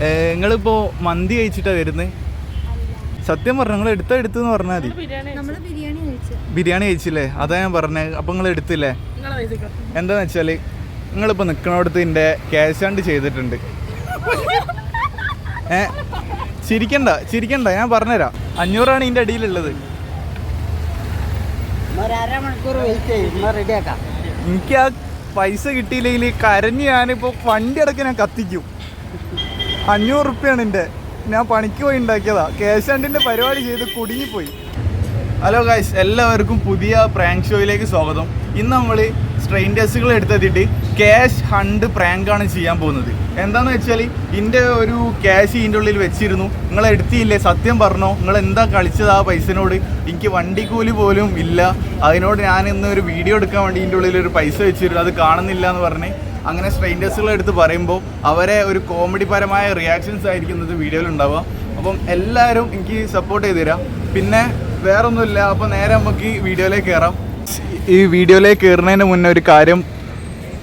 നിങ്ങളിപ്പോ മന്തി കഴിച്ചിട്ടാ വരുന്നത് സത്യം പറഞ്ഞു നിങ്ങൾ എടുത്ത എന്ന് പറഞ്ഞാൽ മതി. ബിരിയാണി കഴിച്ചു. ബിരിയാണി കഴിച്ചില്ലേ? അതാ ഞാൻ പറഞ്ഞത് അപ്പം നിങ്ങൾ എടുത്തില്ലേ? എന്താന്ന് വെച്ചാൽ നിങ്ങളിപ്പോൾ നിൽക്കണോടത്ത് എന്റെ ക്യാഷ് ആണ്ട് ചെയ്തിട്ടുണ്ട്. ഏ ചിരിക്കണ്ട ചിരിക്കണ്ട. ഞാൻ പറഞ്ഞുതരാം. അഞ്ഞൂറാണ് ഇതിന്റെ അടിയിലുള്ളത്. എനിക്ക് ആ പൈസ കിട്ടിയില്ലെങ്കിൽ കരഞ്ഞ് ഞാനിപ്പോൾ വണ്ടി അടക്കം ഞാൻ കത്തിക്കും. അഞ്ഞൂറ് റുപ്യാണ് എന്റെ. ഞാൻ പണിക്ക് പോയി ഉണ്ടാക്കിയതാ. ക്യാഷ് ആൻഡിന്റെ പരിപാടി ചെയ്ത് കുടുങ്ങിപ്പോയി. ഹലോ ഗൈസ് എല്ലാവർക്കും പുതിയ പ്രാങ്ക് ഷോയിലേക്ക് സ്വാഗതം. ഇന്ന് നമ്മൾ സ്ട്രെയിൻ ടെസ്റ്റുകൾ എടുത്തെത്തിയിട്ട് ക്യാഷ് ഹണ്ട് പ്രാങ്കാണ് ചെയ്യാൻ പോകുന്നത്. എന്താണെന്ന് വെച്ചാൽ ഇതിന്റെ ഒരു ക്യാഷ് ഇതിന്റെ ഉള്ളിൽ വെച്ചിരുന്നു. നിങ്ങൾ എടുത്തില്ലേ സത്യം പറഞ്ഞോ? നിങ്ങൾ എന്താ കളിച്ചത് ആ പൈസനോട്? എനിക്ക് വണ്ടിക്കൂലി കൂലി പോലും ഇല്ല. അതിനോട് ഞാൻ ഇന്ന് ഒരു വീഡിയോ എടുക്കാൻ വേണ്ടി ഇതിന്റെ ഉള്ളിൽ ഒരു പൈസ വെച്ചിരുന്നു. അത് കാണുന്നില്ല എന്ന് പറഞ്ഞ് അങ്ങനെ സ്ട്രെയിൻ ടെസ്റ്റുകൾ എടുത്ത് പറയുമ്പോൾ അവരെ ഒരു കോമഡി പരമായ റിയാക്ഷൻസ് ആയിരിക്കും ഇന്നത്തെ വീഡിയോയിൽ ഉണ്ടാവുക. അപ്പം എല്ലാവരും എനിക്ക് സപ്പോർട്ട് ചെയ്ത് തരാം. പിന്നെ വേറൊന്നുമില്ല അപ്പോൾ നേരെ നമുക്ക് ഈ വീഡിയോയിലേക്ക് കയറാം ഈ വീഡിയോയിലേക്ക് കയറുന്നതിന് മുന്നേ ഒരു കാര്യം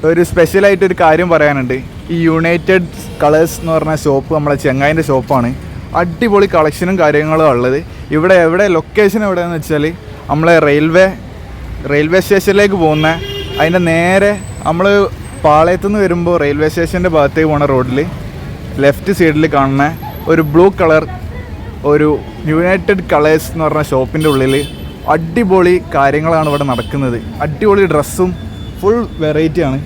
ഒരു സ്പെഷ്യലായിട്ട് ഒരു കാര്യം പറയാനുണ്ട്. ഈ യുണൈറ്റഡ് കളേഴ്സ് എന്ന് പറഞ്ഞ ഷോപ്പ് നമ്മളെ ചെങ്ങായിന്റെ ഷോപ്പാണ് അടിപൊളി കളക്ഷനും കാര്യങ്ങളും ഉള്ളത്. ഇവിടെ എവിടെ ലൊക്കേഷൻ എവിടെയെന്ന് വെച്ചാൽ നമ്മളെ റെയിൽവേ റെയിൽവേ സ്റ്റേഷനിലേക്ക് പോകുന്ന അതിന്റെ നേരെ നമ്മൾ പാളയത്തു നിന്ന് വരുമ്പോൾ റെയിൽവേ സ്റ്റേഷന്റെ ഭാഗത്തേക്ക് പോണ റോഡിൽ ലെഫ്റ്റ് സൈഡിൽ കാണുന്ന ഒരു ബ്ലൂ കളർ ഒരു യുണൈറ്റഡ് കളേഴ്സ് എന്ന് പറഞ്ഞ ഷോപ്പിന്റെ ഉള്ളിൽ അടിപൊളി കാര്യങ്ങളാണ് ഇവിടെ നടക്കുന്നത്. അടിപൊളി ഡ്രസ്സും ഫുൾ വെറൈറ്റി ആണ്.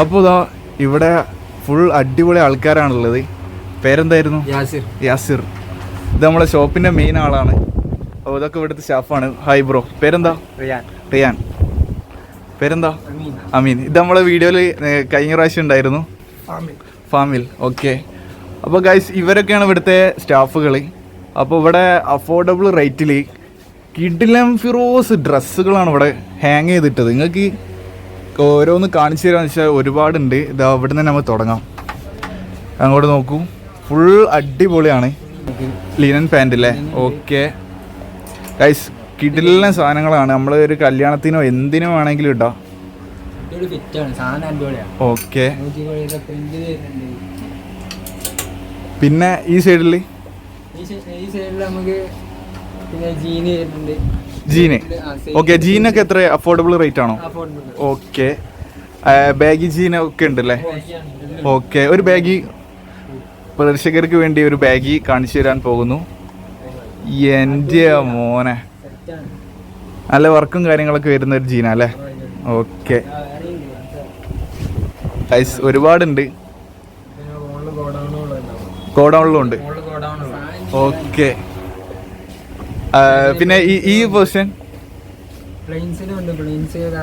അപ്പോൾ ഇതാ ഇവിടെ ഫുൾ അടിപൊളി ആൾക്കാരാണുള്ളത്. പേരെന്തായിരുന്നു? യാസിർ. യാസിർ. ഇത് നമ്മളെ ഷോപ്പിന്റെ മെയിൻ ആളാണ്. അപ്പോൾ ഇതൊക്കെ ഇവിടുത്തെ സ്റ്റാഫാണ് ഹായ് ബ്രോ പേരെന്താ? റിയാൻ. റിയാൻ. പേരെന്താ? അമീൻ. ഇത് നമ്മളെ വീഡിയോയിൽ കഴിഞ്ഞ പ്രാവശ്യം ഉണ്ടായിരുന്നു. ഫാമിൽ. ഓക്കെ അപ്പോൾ ഗൈസ് ഇവരൊക്കെയാണ് ഇവിടുത്തെ സ്റ്റാഫുകൾ അപ്പോൾ ഇവിടെ അഫോർഡബിൾ റേറ്റിൽ കിഡിലം ഫിറോസ് ഡ്രസ്സുകളാണ് ഇവിടെ ഹാങ് ചെയ്തിട്ടത്. നിങ്ങൾക്ക് ഓരോന്ന് കാണിച്ചു തരാമെന്ന് വെച്ചാൽ ഒരുപാടുണ്ട്. ഇത് അവിടെ നിന്ന് നമ്മൾ തുടങ്ങാം. അങ്ങോട്ട് നോക്കൂ. ഫുൾ അടിപൊളിയാണ്. ലിനൻ പാന്റ് അല്ലേ ഓക്കെ ഗൈസ് കിഡിലെ സാധനങ്ങളാണ്. നമ്മൾ ഒരു കല്യാണത്തിനോ എന്തിനോ വേണമെങ്കിലും ഇടാം. ഇതൊരു ഫിറ്റാണ് സാധനം അടിപൊളിയാണ്. ഓക്കെ. പിന്നെ ഈ സൈഡിൽ ജീന്. ഓക്കെ ജീനൊക്കെ എത്ര അഫോർഡബിൾ റേറ്റ് ആണോ? Affordable. ഓക്കെ. ബാഗി ജീന ഒക്കെ ഉണ്ടല്ലേ? ഓക്കെ. ഒരു ബാഗി പ്രേക്ഷകർക്ക് വേണ്ടി ഒരു ബാഗി കാണിച്ചു തരാൻ പോകുന്നു. എന്റെ മോനെ. നല്ല വർക്കും കാര്യങ്ങളൊക്കെ വരുന്ന ഒരു ജീന അല്ലേ? ഓക്കെ. ഐസ് ഒരുപാടുണ്ട്. ഗോഡൗണിലും ഉണ്ട്. ഓക്കെ പിന്നെ ഈ ഈ പൊസിഷൻ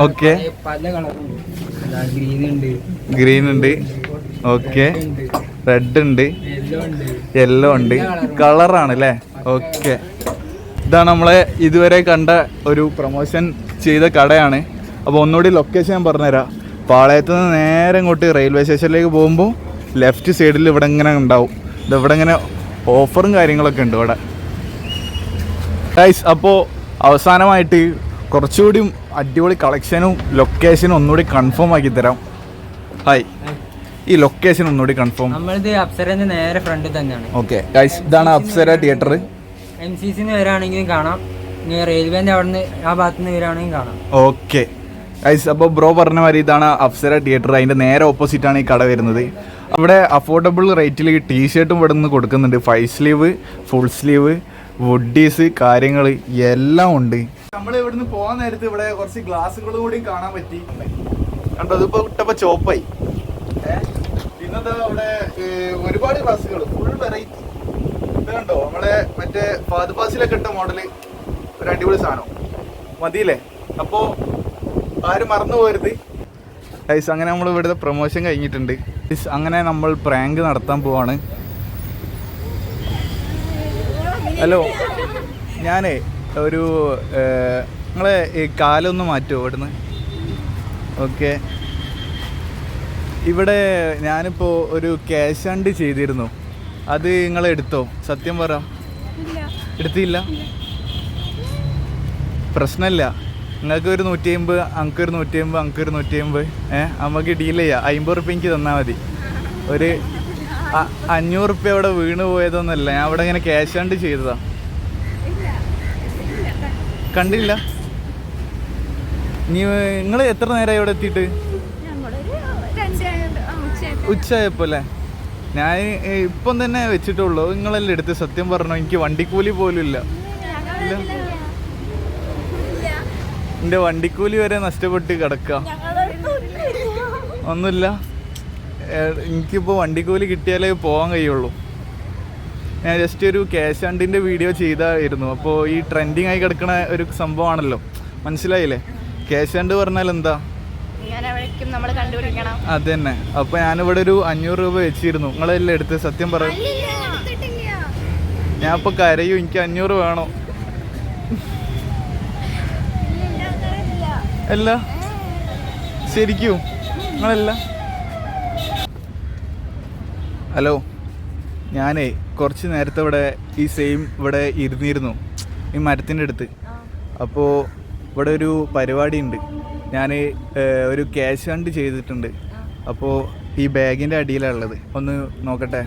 ഓക്കെ. ഗ്രീൻ ഉണ്ട്. ഓക്കെ. റെഡ് ഉണ്ട്. യെല്ലോ ഉണ്ട്. കളറാണ് അല്ലേ? ഓക്കെ. ഇതാണ് നമ്മളെ ഇതുവരെ കണ്ട ഒരു പ്രൊമോഷൻ ചെയ്ത കടയാണ്. അപ്പോൾ ഒന്നുകൂടി ലൊക്കേഷൻ ഞാൻ പറഞ്ഞുതരാം. പാളയത്ത് നിന്ന് നേരെ ഇങ്ങോട്ട് റെയിൽവേ സ്റ്റേഷനിലേക്ക് പോകുമ്പോൾ ലെഫ്റ്റ് സൈഡിൽ ഇവിടെ ഇങ്ങനെ ഉണ്ടാവും. ഇത് ഇവിടെ ഇങ്ങനെ ഓഫറും കാര്യങ്ങളൊക്കെ ഉണ്ട് ഇവിടെ. ഗൈസ് അപ്പോൾ അവസാനമായിട്ട് കുറച്ചുകൂടി അടിപൊളി കളക്ഷനും ലൊക്കേഷനും ഒന്നുകൂടി കൺഫേം ആക്കി തരാം. ഹായ് ഈ ലൊക്കേഷൻ ഒന്നുകൂടി കൺഫേം നമ്മളിത് അപ്സരന്റെ നേരെ ഫ്രണ്ടിൽ തന്നെയാണ്. ഓക്കെ ഗൈസ് ഇതാണ് അപ്സര തിയേറ്റർ എം സി സിന്ന് വരാണെങ്കിലും കാണാം. ഇനി റെയിൽവേന്റെ അവിടെ നിന്ന് ആ ഭാഗത്ത് നിന്ന് വരാണെങ്കിലും കാണാം. ഓക്കെ. ഗൈസ് അപ്പോൾ ബ്രോ പറഞ്ഞ മാതിരി ഇതാണ് അപ്സര തിയേറ്റർ. അതിന്റെ നേരെ ഓപ്പോസിറ്റ് ആണ് ഈ കട വരുന്നത്. അവിടെ അഫോർഡബിൾ റേറ്റിൽ ടീ ഷർട്ടും ഇവിടെ നിന്ന് കൊടുക്കുന്നുണ്ട്. ഫൈവ് സ്ലീവ് ഫുൾ സ്ലീവ് വുഡീസ് കാര്യങ്ങൾ എല്ലാം ഉണ്ട്. നമ്മൾ ഇവിടുന്ന് പോകാൻ നേരത്ത് ഇവിടെ കുറച്ച് ഗ്ലാസ്സുകളും കൂടി കാണാൻ പറ്റി. കണ്ടോ ഇപ്പൊ ഇട്ടപ്പോ ചോപ്പായി പിന്നെന്താ അവിടെ ഒരുപാട് ഗ്ലാസ്സുകൾ ഫുൾ വെറൈറ്റി കണ്ടോ? നമ്മളെ മറ്റേ ഫാദ് പാസിലൊക്കെ ഇട്ട മോഡൽ ഒരു അടിപൊളി സാധനം. മതിയില്ലേ? അപ്പോ ആരും മറന്നു പോരുത് ഗൈസ് അങ്ങനെ നമ്മൾ ഇവിടുത്തെ പ്രൊമോഷൻ കഴിഞ്ഞിട്ടുണ്ട്. ഗൈസ്, അങ്ങനെ നമ്മൾ പ്രാങ്ക് നടത്താൻ പോവാണ്. ഹലോ ഞാനേ ഒരു നിങ്ങളെ കാലൊന്ന് മാറ്റുമോ ഇവിടുന്ന്? ഓക്കെ ഇവിടെ ഞാനിപ്പോൾ ഒരു ക്യാഷ് ആൻഡ് ചെയ്തിരുന്നു. അത് നിങ്ങൾ എടുത്തോ? സത്യം പറ. എടുത്തില്ല? പ്രശ്നമില്ല നിങ്ങൾക്ക് ഒരു നൂറ്റി അമ്പത് അങ്ങക്ക് ഒരു നൂറ്റി അമ്പത് അങ്ങക്ക് ഒരു നൂറ്റി അമ്പത് ഏഹ് നമുക്ക് ഡീൽ ചെയ്യാം. അമ്പത് റുപ്യ എനിക്ക് തന്നാൽ മതി. ഒരു അഞ്ഞൂറ് റുപ്യ അവിടെ വീണ് പോയതൊന്നുമല്ല ഞാൻ അവിടെ ഇങ്ങനെ ക്യാഷ് ആണ്ട് ചെയ്തതാ. കണ്ടില്ല? നീ നിങ്ങൾ എത്ര നേരമായി ഇവിടെ എത്തിയിട്ട്? ഞങ്ങളൊരു ഞാൻ ഇപ്പം തന്നെ വെച്ചിട്ടുള്ളൂ. നിങ്ങളെല്ലാം എടുത്ത് സത്യം പറഞ്ഞു? എനിക്ക് വണ്ടിക്കൂലി പോലും ഇല്ല. എന്റെ വണ്ടിക്കൂലി വരെ നഷ്ടപ്പെട്ട് കിടക്ക. ഒന്നുമില്ല. എനിക്കിപ്പോൾ വണ്ടിക്കൂലി കിട്ടിയാലേ പോകാൻ കഴിയുള്ളൂ. ഞാൻ ജസ്റ്റ് ഒരു ക്യാഷ് ഹണ്ടിന്റെ വീഡിയോ ചെയ്തായിരുന്നു. അപ്പോൾ ഈ ട്രെൻഡിങ് ആയി കിടക്കുന്ന ഒരു സംഭവമാണല്ലോ. മനസ്സിലായില്ലേ? ക്യാഷ് ഹണ്ട് പറഞ്ഞാൽ എന്താ? അത് തന്നെ അപ്പൊ ഞാനിവിടെ ഒരു അഞ്ഞൂറ് രൂപ വെച്ചിരുന്നു. നിങ്ങളെല്ലാം എടുത്ത് സത്യം പറയും. ഞാൻ ഇപ്പൊ കരയും എനിക്ക് അഞ്ഞൂറ് വേണോ. അല്ല? ശരിക്കും. നിങ്ങളല്ല? ഹലോ. ഞാനേ കുറച്ച് നേരത്തെ ഇവിടെ ഈ സെയിം ഇവിടെ ഇരുന്നിരുന്നു. ഈ മരത്തിന്റെ അടുത്ത്. അപ്പോൾ ഇവിടെ ഒരു പരിപാടി ഉണ്ട് ഞാൻ ഒരു ക്യാഷ് ഫണ്ട് ചെയ്തിട്ടുണ്ട്. അപ്പോൾ ഈ ബാഗിന്റെ അടിയിലാണുള്ളത് ഒന്ന് നോക്കട്ടെ.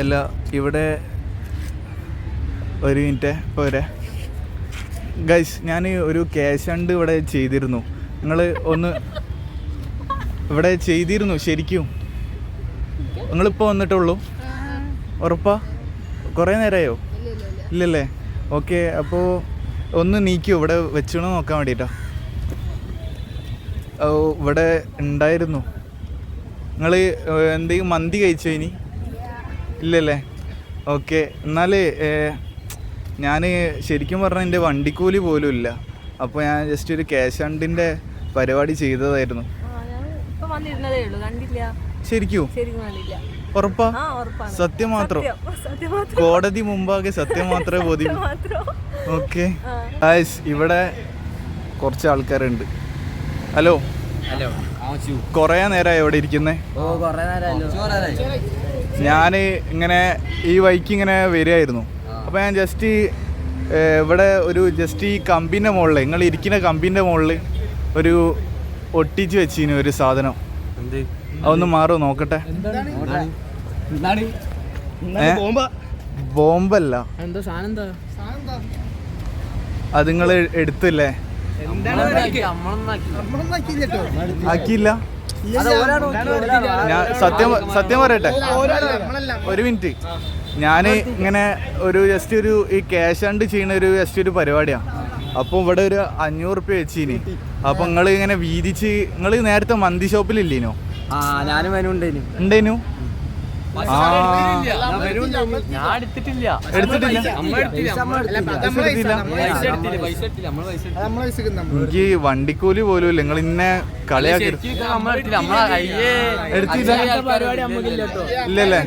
അല്ല ഇവിടെ ഒരു മിനിറ്റ് പോരെ. ഗൈസ് ഞാൻ ഒരു ക്യാഷ് ഫണ്ട് ഇവിടെ ചെയ്തിരുന്നു. നിങ്ങൾ ഒന്ന് ഇവിടെ ചെയ്തിരുന്നു ശരിക്കും. നിങ്ങളിപ്പോൾ വന്നിട്ടുള്ളൂ. ഉറപ്പാ? കുറേ നേരമായോ ഇല്ലല്ലേ? ഓക്കെ അപ്പോൾ ഒന്ന് നീക്കൂ ഇവിടെ വെച്ചണോ നോക്കാൻ വേണ്ടിയിട്ടാ ഓ ഇവിടെ ഉണ്ടായിരുന്നു. നിങ്ങൾ എന്തെങ്കിലും മന്തി കഴിച്ചോ ഇനി? ഇല്ലല്ലേ? ഓക്കെ എന്നാൽ ഞാൻ ശരിക്കും പറഞ്ഞാൽ എന്റെ വണ്ടിക്കൂലി പോലും ഇല്ല. അപ്പോൾ ഞാൻ ജസ്റ്റ് ഒരു ക്യാഷ് ഹണ്ടിന്റെ പരിപാടി ചെയ്തതായിരുന്നു. ശരിക്കും? ഉറപ്പാ? സത്യം. മാത്രം കോടതി മുമ്പാകെ സത്യം മാത്രമേ ബോധ്യം ഓക്കെ. ഇവിടെ കുറച്ച് ആൾക്കാരുണ്ട്. ഹലോ? ഹലോ. കൊറേ നേരമായി ഇവിടെ ഇരിക്കുന്നേ? ഓ കൊറേ നേരമല്ലോ ഞാൻ ഇങ്ങനെ ഈ വഴിക്ക് ഇങ്ങനെ വരികയായിരുന്നു. അപ്പോൾ ഞാൻ ജസ്റ്റ് ഇവിടെ ഒരു ജസ്റ്റ് ഈ കമ്പിന്റെ മുകളിൽ നിങ്ങൾ ഇരിക്കുന്ന കമ്പിന്റെ മുകളിൽ ഒരു ഒട്ടിച്ച് വെച്ചിന് ഒരു സാധനം. അതൊന്ന് മാറുമോ നോക്കട്ടെ? ബോംബല്ല. എന്തോ സാധനം എന്താ? അത് നിങ്ങൾ എടുത്തില്ലേ? ആക്കിയില്ല ഞാൻ സത്യം സത്യം പറയട്ടെ? ഒരു മിനിറ്റ്. ഞാൻ ഇങ്ങനെ ഒരു ജസ്റ്റ് ഒരു ഈ ക്യാഷ് ആണ്ട് ചെയ്യുന്ന ഒരു ജസ്റ്റ് ഒരു പരിപാടിയാണ് അപ്പോൾ ഇവിടെ ഒരു അഞ്ഞൂറ് റുപ്യ വെച്ചിനി. അപ്പൊ നിങ്ങൾ ഇങ്ങനെ വീതിച്ച് നിങ്ങൾ നേരത്തെ മന്തി ഷോപ്പിലില്ലേനോ ആ ഞാനും ഉണ്ടേനു? ഞാൻ എടുത്തിട്ടില്ല എനിക്ക് വണ്ടിക്കൂലി പോലും ഇല്ല നിങ്ങൾ ഇന്നെ കളിയാക്കി എടുത്തില്ല ഇല്ലല്ലേ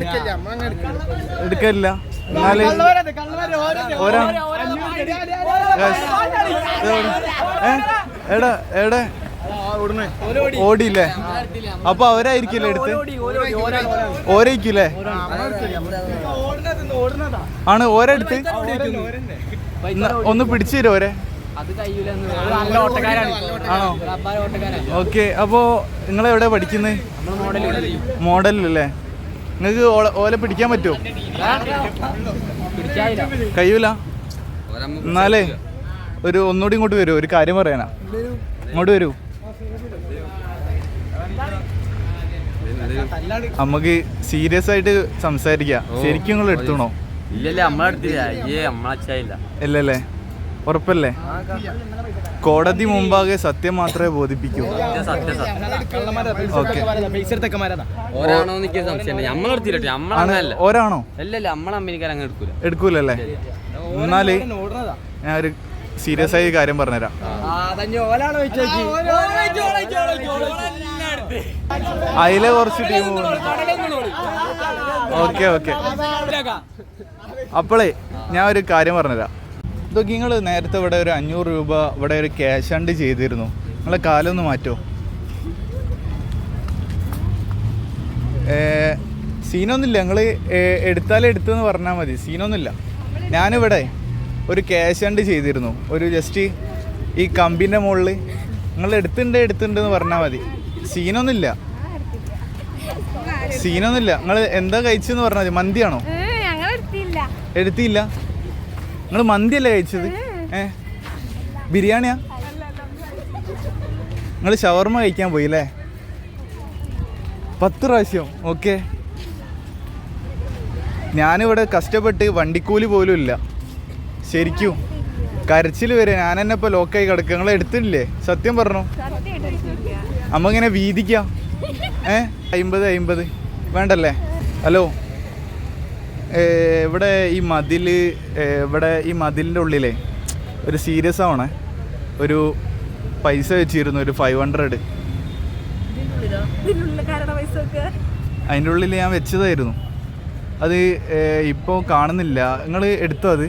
എടുക്കില്ല എന്നാൽ? എടാ എവിടെ ഓടിയില്ലേ? അപ്പൊ അവരായിരിക്കില്ലേ എടുത്ത്? ഓരയിക്കില്ലേ ആണ് ഓരെടുത്ത്? ഒന്ന് പിടിച്ചു തരും ഓരെ? ആണോ? ഓക്കെ അപ്പോ നിങ്ങൾ എവിടെ പഠിക്കുന്നത് മോഡലല്ലേ നിങ്ങക്ക് ഓല പിടിക്കാൻ പറ്റുമോ കഴിയൂല? എന്നാലേ ഒരു ഒന്നുകൂടി ഇങ്ങോട്ട് വരൂ ഒരു കാര്യം പറയാനാ. ഇങ്ങോട്ട് വരൂ. നമുക്ക് സീരിയസ് ആയിട്ട് സംസാരിക്കാം. ശരിക്കും നിങ്ങൾ എടുത്തണോ? ഇല്ലല്ലേ നമ്മളെടുത്തില്ല ഇല്ലല്ലേ? ഉറപ്പല്ലേ? കോടതി മുമ്പാകെ സത്യം മാത്രമേ ബോധിപ്പിക്കൂ. സത്യം സത്യം ഓക്കെ. ഓരാണോ എനിക്ക് സംശയം നമ്മളെടുത്തില്ല ആണ്. നമ്മളല്ല ഒരാണോ? എടുക്കൂലല്ലേ? എന്നാൽ ഞാൻ ഒരു സീരിയസ് ആയി കാര്യം പറഞ്ഞുതരാം. അതിലെ കുറച്ച് ടീം ഓക്കെ ഓക്കെ. അപ്പോളേ ഞാൻ ഒരു കാര്യം പറഞ്ഞുതരാം. ഇതൊക്കെ നിങ്ങൾ നേരത്തെ ഇവിടെ ഒരു അഞ്ഞൂറ് രൂപ ഇവിടെ ഒരു ക്യാഷ് ആൻഡ് ചെയ്തിരുന്നു. നിങ്ങളെ കാലൊന്ന് മാറ്റോ? സീനൊന്നുമില്ല നിങ്ങൾ എടുത്താലേ എടുത്തെന്ന് പറഞ്ഞാൽ മതി. സീനൊന്നുമില്ല ഞാനിവിടെ ഒരു ക്യാഷ് ആൻഡ് ചെയ്തിരുന്നു. ഒരു ജസ്റ്റ് ഈ കമ്പിന്റെ മുകളിൽ നിങ്ങൾ എടുത്തിണ്ട് എടുത്തിണ്ട് എന്ന് പറഞ്ഞാൽ മതി. സീനൊന്നുമില്ല. സീനൊന്നുമില്ല. നിങ്ങൾ എന്താ കഴിച്ചെന്ന് പറഞ്ഞാൽ മതി. മന്തിയാണോ? എടുത്തില്ല. നിങ്ങൾ മന്തിയല്ലേ കഴിച്ചത്? ഏ. ബിരിയാണിയാ? നിങ്ങൾ ഷവർമ കഴിക്കാൻ പോയി അല്ലേ പത്ത് പ്രാവശ്യം. ഓക്കെ. ഞാനിവിടെ കഷ്ടപ്പെട്ട് വണ്ടിക്കൂലി പോലും ഇല്ല. ശരിക്കും. കരച്ചിൽ വരെ. ഞാൻ തന്നെ ഇപ്പൊ ലോക്കായി കിടക്കുക. നിങ്ങൾ എടുത്തിട്ടില്ലേ? സത്യം പറഞ്ഞു? അമ്മ ഇങ്ങനെ വീതിക്കാം. ഏ? അമ്പത് അമ്പത് വേണ്ടല്ലേ? ഹലോ. ഇവിടെ ഈ മതിൽ ഇവിടെ ഈ മതിലിന്റെ ഉള്ളിലേ ഒരു സീരിയസ് ആവണേ. ഒരു പൈസ വെച്ചിരുന്നു ഒരു ഫൈവ് ഹൺഡ്രഡ് അതിന്റെ ഉള്ളിൽ ഞാൻ വെച്ചതായിരുന്നു. അത് ഇപ്പോൾ കാണുന്നില്ല. നിങ്ങൾ എടുത്തോ അത്?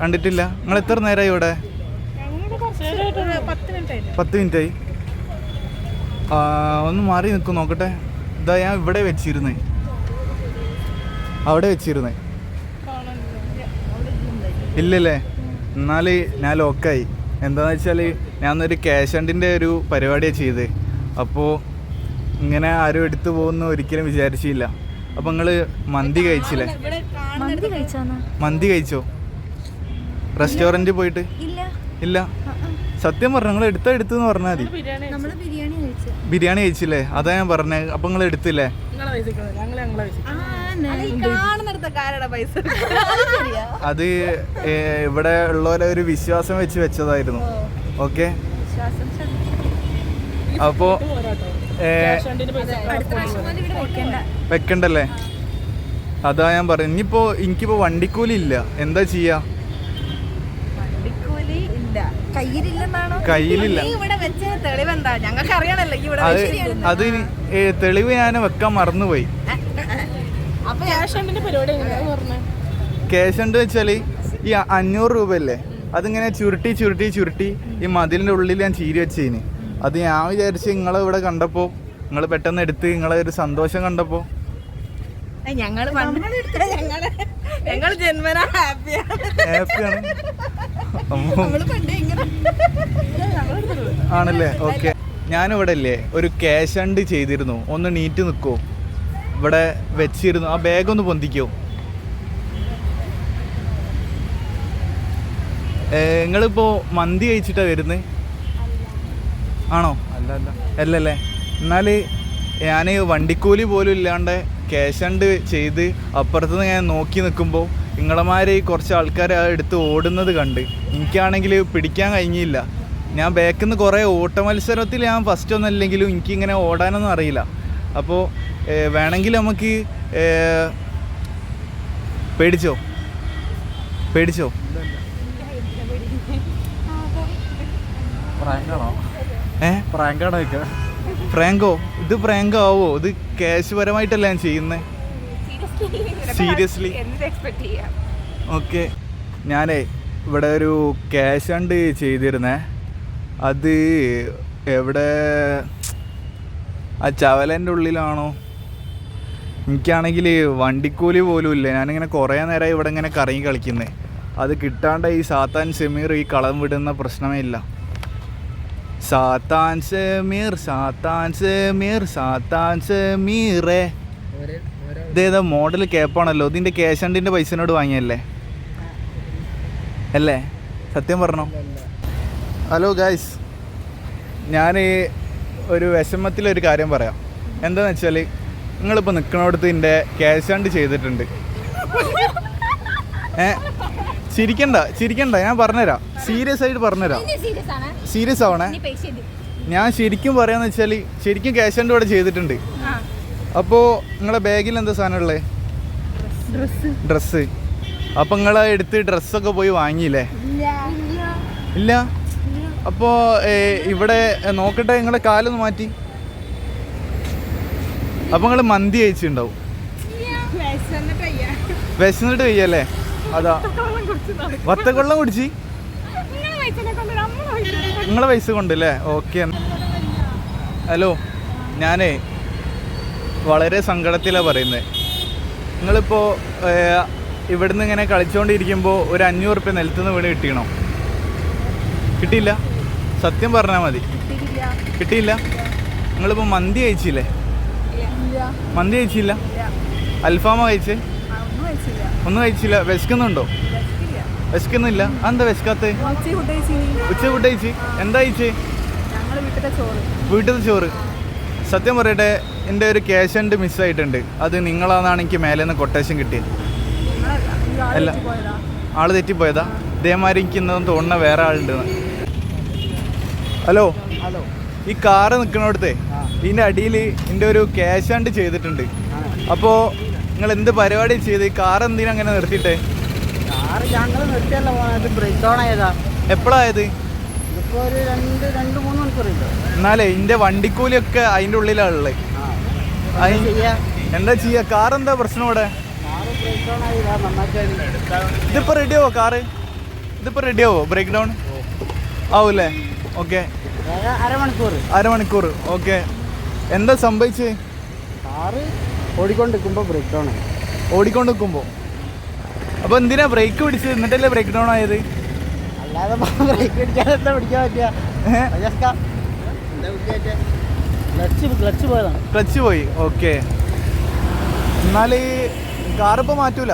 കണ്ടിട്ടില്ല. നിങ്ങൾ എത്ര നേരമായി ഇവിടെ? പത്ത് മിനിറ്റായി. ഒന്ന് മാറി നിൽക്കും നോക്കട്ടെ. ഇതാ ഞാൻ ഇവിടെ വെച്ചിരുന്നേ. അവിടെ വെച്ചിരുന്നേ. ഇല്ലല്ലേ? എന്നാൽ ഞാൻ ലോക്കായി. എന്താണെന്ന് വെച്ചാൽ ഞാനൊരു ക്യാഷ് ഹണ്ടിന്റെ ഒരു പരിപാടിയാണ് ചെയ്തത് അപ്പോൾ ഇങ്ങനെ ആരും എടുത്തു പോകുമെന്ന് ഒരിക്കലും വിചാരിച്ചില്ല. അപ്പം നിങ്ങൾ മന്തി കഴിച്ചില്ലേ? മന്തി കഴിച്ചോ? റെസ്റ്റോറന്റ് പോയിട്ട്? ഇല്ല. ഇല്ല? സത്യം പറഞ്ഞു നിങ്ങൾ എടുത്ത എടുത്തു പറഞ്ഞാൽ മതി. ബിരിയാണി കഴിച്ചു. ബിരിയാണി കഴിച്ചില്ലേ? അതാ ഞാൻ പറഞ്ഞത് അപ്പൊ നിങ്ങൾ എടുത്തില്ലേ? കാണുന്നിടത്ത കാരുടെ പൈസ? അത് ഇവിടെ ഉള്ളവരെ ഒരു വിശ്വാസം വെച്ച് വെച്ചതായിരുന്നു. ഓക്കെ? അപ്പോ അടുത്ത പ്രാവശ്യം ഇവിടെ വെക്കണ്ട. വെക്കണ്ടല്ലേ? അതാ ഞാൻ പറഞ്ഞു. ഇനിയിപ്പോൾ എനിക്കിപ്പോൾ വണ്ടിക്കൂലി ഇല്ല എന്താ ചെയ്യാ? വണ്ടിക്കൂലി ഇല്ല. കയ്യിലില്ലെന്നാണോ? കയ്യിലില്ല. അത് വെച്ചിരിക്കുന്നത്. അത് തെളിവ് ഞാൻ വെക്കാൻ മറന്നുപോയി. ക്യാഷ് ഉണ്ട് വെച്ചാൽ ഈ അഞ്ഞൂറ് രൂപയല്ലേ? അതിങ്ങനെ ചുരുട്ടി ചുരുട്ടി ചുരുട്ടി ഈ മതിലിന്റെ ഉള്ളിൽ ഞാൻ ചീരി വെച്ചതിന് അത് ഞാൻ വിചാരിച്ച് നിങ്ങളെ ഇവിടെ കണ്ടപ്പോൾ നിങ്ങൾ പെട്ടെന്ന് എടുത്ത് നിങ്ങളെ ഒരു സന്തോഷം കണ്ടപ്പോൾ ഞങ്ങൾ ഞങ്ങൾ ഞങ്ങൾ ജന്മനാ. ഹാപ്പിയാണ്. ഹാപ്പിയാണ് ആണല്ലേ? ഓക്കെ. ഞാനിവിടെ അല്ലേ ഒരു ക്യാഷ് ഹണ്ട് ചെയ്തിരുന്നു. ഒന്ന് നീറ്റ് നിക്കോ. ഇവിടെ വെച്ചിരുന്നു. ആ ബാഗ് ഒന്ന് പൊന്തിക്കോ നിങ്ങളിപ്പോ മന്തി കഴിച്ചിട്ടാ വരുന്നത് ആണോ? അല്ല അല്ല. അല്ലല്ലേ? എന്നാൽ ഞാൻ വണ്ടിക്കൂലി പോലും ഇല്ലാണ്ട് ക്യാഷ് ഹണ്ട് ചെയ്ത് അപ്പുറത്ത് നിന്ന് ഞാൻ നോക്കി നിൽക്കുമ്പോൾ നിങ്ങളമാരെ ഈ കുറച്ച് ആൾക്കാർ ആ എടുത്ത് ഓടുന്നത് കണ്ട്. എനിക്കാണെങ്കിൽ പിടിക്കാൻ കഴിഞ്ഞില്ല. ഞാൻ ബാക്കിൽ നിന്ന് കുറേ ഓട്ട മത്സരത്തിൽ ഞാൻ ഫസ്റ്റ് ഒന്നും ഒന്നല്ലെങ്കിലും എനിക്കിങ്ങനെ ഓടാനൊന്നും അറിയില്ല. അപ്പോൾ വേണമെങ്കിൽ നമുക്ക് പേടിച്ചോ? പേടിച്ചോ? ഏ? പ്രാങ്കോ ഇത് പ്രാങ്ക് ആവോ? ഇത് ക്യാഷ് പരമായിട്ടല്ല ഞാൻ ചെയ്യുന്നത് സീരിയസ്ലി ഓക്കെ ഞാനേ ഇവിടെ ഒരു ക്യാഷ് ഹണ്ട് ചെയ്തിരുന്നേ. അത് എവിടെ? ആ ചവലന്റെ ഉള്ളിലാണോ? എനിക്കാണെങ്കിൽ വണ്ടിക്കൂലി പോലും ഇല്ല. ഞാനിങ്ങനെ കുറേ നേരം ഇവിടെ ഇങ്ങനെ കറങ്ങി കളിക്കുന്നത് അത് കിട്ടാണ്ട് ഈ സാത്താൻ സെമീർ ഈ കളം വിടുന്ന പ്രശ്നമേ ഇല്ല. സാത്താൻ സമീർ സാത്താൻ സമീർ സാത്താൻ സമീറേ. ഇതേതാ മോഡൽ കേപ്പാണല്ലോ ഇതിന്റെ ക്യാഷ് ആൻഡിന്റെ പൈസനോട് വാങ്ങിയല്ലേ അല്ലേ? സത്യം പറഞ്ഞോ? ഹലോ ഗായ്സ് ഞാൻ ഒരു വിഷമത്തിലൊരു കാര്യം പറയാം. എന്താണെന്ന് വെച്ചാൽ നിങ്ങളിപ്പോൾ നിൽക്കണോടത്ത് ഇതിന്റെ ക്യാഷ് ആൻഡ് ചെയ്തിട്ടുണ്ട്. ഏ? ചിരിക്കണ്ട ചിരിക്കണ്ട ഞാൻ പറഞ്ഞുതരാം. സീരിയസ് ആയിട്ട് പറഞ്ഞുതരാം. സീരിയസ് ആവണേ. ഞാൻ ശരിക്കും പറയാന്ന് വെച്ചാൽ ശരിക്കും ക്യാഷ് ആൻഡ് ഇവിടെ ചെയ്തിട്ടുണ്ട്. അപ്പോ നിങ്ങളെ ബാഗിൽ എന്താ സാധനം ഉള്ളത് ഡ്രസ്സ് അപ്പൊ നിങ്ങൾ എടുത്ത് ഡ്രസ്സൊക്കെ പോയി വാങ്ങിയില്ലേ? ഇല്ല. അപ്പോ ഇവിടെ നോക്കട്ടെ നിങ്ങളെ കാലൊന്ന് മാറ്റി. അപ്പൊ നിങ്ങൾ മന്തി കഴിച്ചിട്ടുണ്ടാവും. വിശന്നിട്ട് വയ്യല്ലേ അതാ. വത്തക്കൊള്ളം കുടിച്ചി പൈസ നിങ്ങളെ പൈസ കൊണ്ടല്ലേ ഓക്കെ ഹലോ ഞാനേ വളരെ സങ്കടത്തിലാണ് പറയുന്നത് നിങ്ങളിപ്പോൾ ഇവിടുന്ന് ഇങ്ങനെ കളിച്ചുകൊണ്ടിരിക്കുമ്പോൾ ഒരു അഞ്ഞൂറ് റുപ്യ നിലത്തുനിന്ന് വീണ് കിട്ടിയണോ കിട്ടിയില്ല? സത്യം പറഞ്ഞാൽ മതി. കിട്ടിയില്ല? നിങ്ങളിപ്പോൾ മന്തി കഴിച്ചില്ലേ? മന്തി കഴിച്ചില്ല? അൽഫാമ കഴിച്ചേ? ഒന്നും കഴിച്ചില്ല. വിശക്കുന്നുണ്ടോ? വിശക്കുന്നില്ല. എന്താ വിശക്കാത്ത? ഉച്ച ഫുഡ് കഴിച്ച് എന്താ കഴിച്ചേ? വീട്ടിലെ ചോറ്. വീട്ടിൽ ചോറ്. സത്യം പറയട്ടെ എന്റെ ഒരു ക്യാഷ് ഉണ്ട് മിസ്സായിട്ടുണ്ട് അത് നിങ്ങളാണെന്നാണ് എനിക്ക് മേലെ നിന്ന് കൊട്ടേഷൻ കിട്ടിയത് അല്ല. ആൾ തെറ്റിപ്പോയതാ. ഇതേമാതിരി എനിക്ക് ഇന്നൊന്നും തോന്നുന്ന വേറെ ആളുണ്ട്. ഹലോ? ഹലോ. ഈ കാറ് നിൽക്കണോടത്തെ ഇതിന്റെ അടിയിൽ എന്റെ ഒരു ക്യാഷ് ആണ്ട് ചെയ്തിട്ടുണ്ട്. അപ്പോൾ നിങ്ങൾ എന്ത് പരിപാടി ചെയ്ത്? ഈ കാർ എന്തിനാ അങ്ങനെ നിർത്തിട്ടെ കാറ് ഞങ്ങൾ നിർത്തിയല്ല പോണത് ബ്രേക്ക് ഡൗൺ ആയതാ. എപ്പോഴായത് ഇതിപ്പോ ഒരു രണ്ട് രണ്ട് മൂന്ന് മണിക്കൂറില്ല എന്നാലേ ഇന്റെ വണ്ടിക്കൂലിയൊക്കെ അതിന്റെ ഉള്ളിലാണുള്ളത് അയി- ചെയ്യാ? എന്താ ചെയ്യാ? കാർ എന്താ പ്രശ്നം ഇവിടെ കാറ് ബ്രേക്ക് ഡൗൺ ആയതാ നന്നാക്കാൻ ഇതിപ്പോൾ റെഡി ആവോ കാറ് ഇതിപ്പോ റെഡിയാവോ ബ്രേക്ക് ഡൗൺ ആവൂല്ലേ? ഓക്കെ അരമണിക്കൂർ അരമണിക്കൂർ ഓക്കെ എന്താ സംഭവിച്ചേ? കാറ് ഓടിക്കൊണ്ടിരിക്കുമ്പോൾ ബ്രേക്ക് ഡൗൺ ആയി. ഓടിക്കൊണ്ട് നിൽക്കുമ്പോൾ അപ്പോൾ എന്തിനാ ബ്രേക്ക് പിടിച്ചത്? എന്നിട്ടല്ലേ ബ്രേക്ക് ഡൗൺ ആയത്? അല്ലാതെ ബ്രേക്ക് പിടിക്കാതെ എന്താ പിടിക്കാൻ പറ്റുക ക്ലച്ച് ക്ലച്ച് പോയതാണ്. ക്ലച്ച് പോയി. ഓക്കെ എന്നാൽ കാറിപ്പോൾ മാറ്റൂല?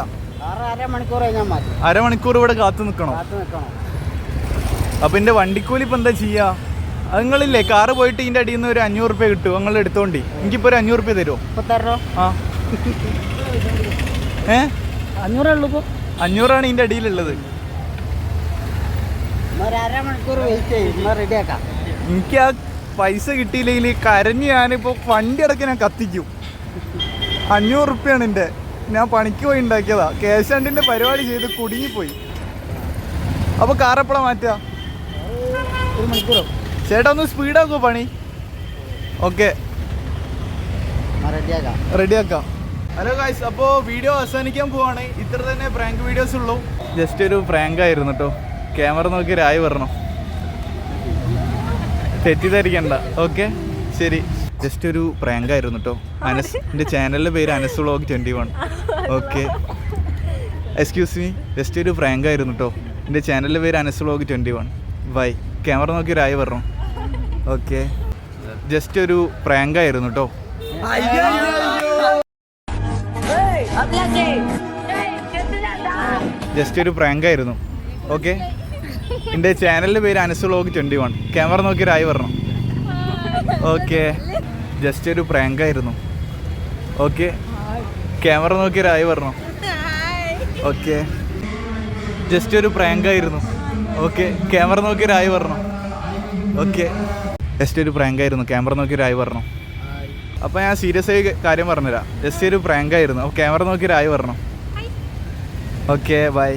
അരമണിക്കൂർ ഇവിടെ കാത്തു നിൽക്കണോ. കാത്തു നിൽക്കണം. അപ്പം എന്റെ വണ്ടിക്കൂലി ഇപ്പൊ എന്താ ചെയ്യുക അത് നിങ്ങളില്ലേ കാറ് പോയിട്ട് ഇതിന്റെ അടിയിൽ നിന്ന് ഒരു അഞ്ഞൂറ് റുപ്യ കിട്ടും. നിങ്ങൾ എടുത്തോണ്ടി. എനിക്കിപ്പോ ഒരു അഞ്ഞൂറ് റുപ്യ തരുമോ രൂപ ആ. ഏ? അഞ്ഞൂറേ ഉള്ളൂ ഇപ്പോൾ അഞ്ഞൂറാണ് ഇതിന്റെ അടിയിലുള്ളത്. എനിക്ക് ആ പൈസ കിട്ടിയില്ലെങ്കിൽ കരഞ്ഞ് ഞാനിപ്പോ വണ്ടി അടക്കം ഞാൻ കത്തിക്കും. അഞ്ഞൂറ് റുപ്യാണ് എന്റെ ഞാൻ പണിക്ക് പോയി ഉണ്ടാക്കിയതാ. ക്യാഷ് ആണ്ടിന്റെ പരിപാടി ചെയ്ത് കുടുങ്ങിപ്പോയി. അപ്പോൾ കാറെപ്പോഴാണ് മാറ്റുക? ഒരു മണിക്കൂറോ? ചേട്ടാ ഒന്ന് സ്പീഡാക്കുമോ പണി. ഓക്കെ റെഡിയാക്കാം റെഡിയാക്കാം ഹലോ ഗായ്സ് അപ്പോൾ വീഡിയോ അവസാനിക്കാൻ പോവാണ്. ഇത്ര തന്നെ പ്രാങ്ക് വീഡിയോസ് ഉള്ളൂ. ജസ്റ്റ് ഒരു പ്രാങ്ക് ആയിരുന്നു കേട്ടോ ക്യാമറ നോക്കി രായി വരണം. തെറ്റിദ്ധരിക്കണ്ട. ഓക്കെ ശരി. ജസ്റ്റ് ഒരു പ്രാങ്ക് ആയിരുന്നു കേട്ടോ അനസ് എന്റെ ചാനലിന്റെ പേര് Anas vlog twenty one okay excuse me just ഒരു പ്രാങ്ക് ആയിരുന്നു കേട്ടോ എന്റെ ചാനലിന്റെ പേര് Anas vlog twenty one bye camera നോക്കി രായി വരണം. ഓക്കെ. ജസ്റ്റ് ഒരു പ്രാങ്ക് ആയിരുന്നു ജസ്റ്റ് ഒരു പ്രാങ്ക് ആയിരുന്നു ഓക്കെ. എന്റെ ചാനലിന്റെ പേര് Anas vlog twenty one. Camera നോക്കി രായി വരണം. ഓക്കെ. ജസ്റ്റ് ഒരു പ്രാങ്ക് ആയിരുന്നു ഓക്കെ. ക്യാമറ നോക്കി രായി വരണം. ഓക്കെ. ജസ്റ്റ് ഒരു പ്രാങ്ക് ആയിരുന്നു ഓക്കെ. ക്യാമറ നോക്കി രായി വരണം. ഓക്കെ. ജസ്റ്റ് ഒരു പ്രാങ്ക് ആയിരുന്നു ക്യാമറ നോക്കി ഒരായി പറഞ്ഞു അപ്പോൾ ഞാൻ സീരിയസ് ആയി കാര്യം പറഞ്ഞുതരാം. ജസ്റ്റ് ഒരു പ്രാങ്ക് ആയിരുന്നു അപ്പോൾ ക്യാമറ നോക്കി ഒരായി പറഞ്ഞു ഓക്കെ ബൈ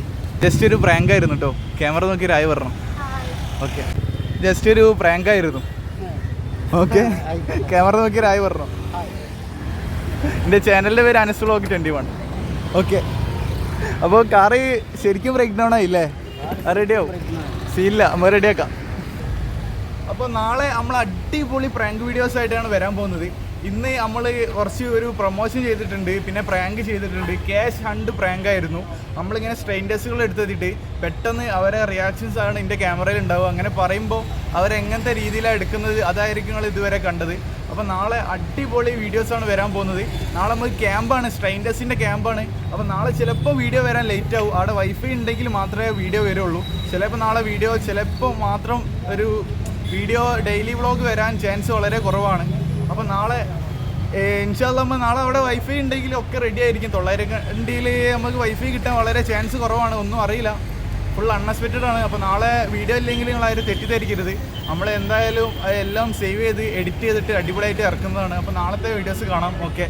ജസ്റ്റ് ഒരു പ്രാങ്ക് ആയിരുന്നു കേട്ടോ ക്യാമറ നോക്കി ഒരായി പറഞ്ഞു ഓക്കെ ജസ്റ്റ് ഒരു പ്രാങ്ക് ആയിരുന്നു ഓക്കെ ക്യാമറ നോക്കി ഒരായി പറഞ്ഞു എന്റെ ചാനലിന്റെ പേര് Anas vlog twenty one okay അപ്പോൾ കാറ് ശരിക്കും ബ്രേക്ക് ഡൗൺ ആയില്ലേ? റെഡിയാവും സീനില്ല നമ്മൾ റെഡിയാക്കാം അപ്പോൾ നാളെ നമ്മൾ അടിപൊളി പ്രാങ്ക് വീഡിയോസ് ആയിട്ടാണ് വരാൻ പോകുന്നത്. ഇന്ന് നമ്മൾ കുറച്ച് ഒരു പ്രൊമോഷൻ ചെയ്തിട്ടുണ്ട് പിന്നെ പ്രാങ്ക് ചെയ്തിട്ടുണ്ട്. ക്യാഷ് ഹണ്ട് പ്രാങ്ക് ആയിരുന്നു. നമ്മളിങ്ങനെ സ്ട്രെയിൻഡേഴ്സുകൾ എടുത്തെത്തിയിട്ട് പെട്ടെന്ന് അവരെ റിയാക്ഷൻസ് ആണ് എന്റെ ക്യാമറയിൽ ഉണ്ടാവുക. അങ്ങനെ പറയുമ്പോൾ അവരെങ്ങനത്തെ രീതിയിലാണ് എടുക്കുന്നത് അതായിരിക്കും നിങ്ങൾ ഇതുവരെ കണ്ടത്. അപ്പോൾ നാളെ അടിപൊളി വീഡിയോസാണ് വരാൻ പോകുന്നത്. നാളെ നമ്മൾ ക്യാമ്പാണ് സ്ട്രെയിൻഡേഴ്സിന്റെ ക്യാമ്പാണ് അപ്പോൾ നാളെ ചിലപ്പോൾ വീഡിയോ വരാൻ ലേറ്റ് ആവും. അവിടെ വൈഫൈ ഉണ്ടെങ്കിൽ മാത്രമേ വീഡിയോ വരുള്ളൂ. ചിലപ്പോൾ നാളെ വീഡിയോ ചിലപ്പോൾ മാത്രം ഒരു വീഡിയോ ഡെയിലി വ്ളോഗ് വരാൻ ചാൻസ് വളരെ കുറവാണ്. അപ്പോൾ നാളെ ഇൻഷാല്ല നമ്മൾ നാളെ അവിടെ വൈഫൈ ഉണ്ടെങ്കിൽ ഒക്കെ റെഡി ആയിരിക്കും. തൊള്ളായിരം കണ്ടിയിൽ നമുക്ക് വൈഫൈ കിട്ടാൻ വളരെ ചാൻസ് കുറവാണ്. ഒന്നും അറിയില്ല. ഫുൾ അൺഎക്സ്പെക്റ്റഡ് ആണ്. അപ്പോൾ നാളെ വീഡിയോ ഇല്ലെങ്കിൽ നിങ്ങൾ ആരും തെറ്റിദ്ധരിക്കരുത്. നമ്മൾ എന്തായാലും എല്ലാം സേവ് ചെയ്ത് എഡിറ്റ് ചെയ്തിട്ട് അടിപൊളിയായിട്ട് ഇറക്കുന്നതാണ്. അപ്പോൾ നാളത്തെ വീഡിയോസ് കാണാം. ഓക്കെ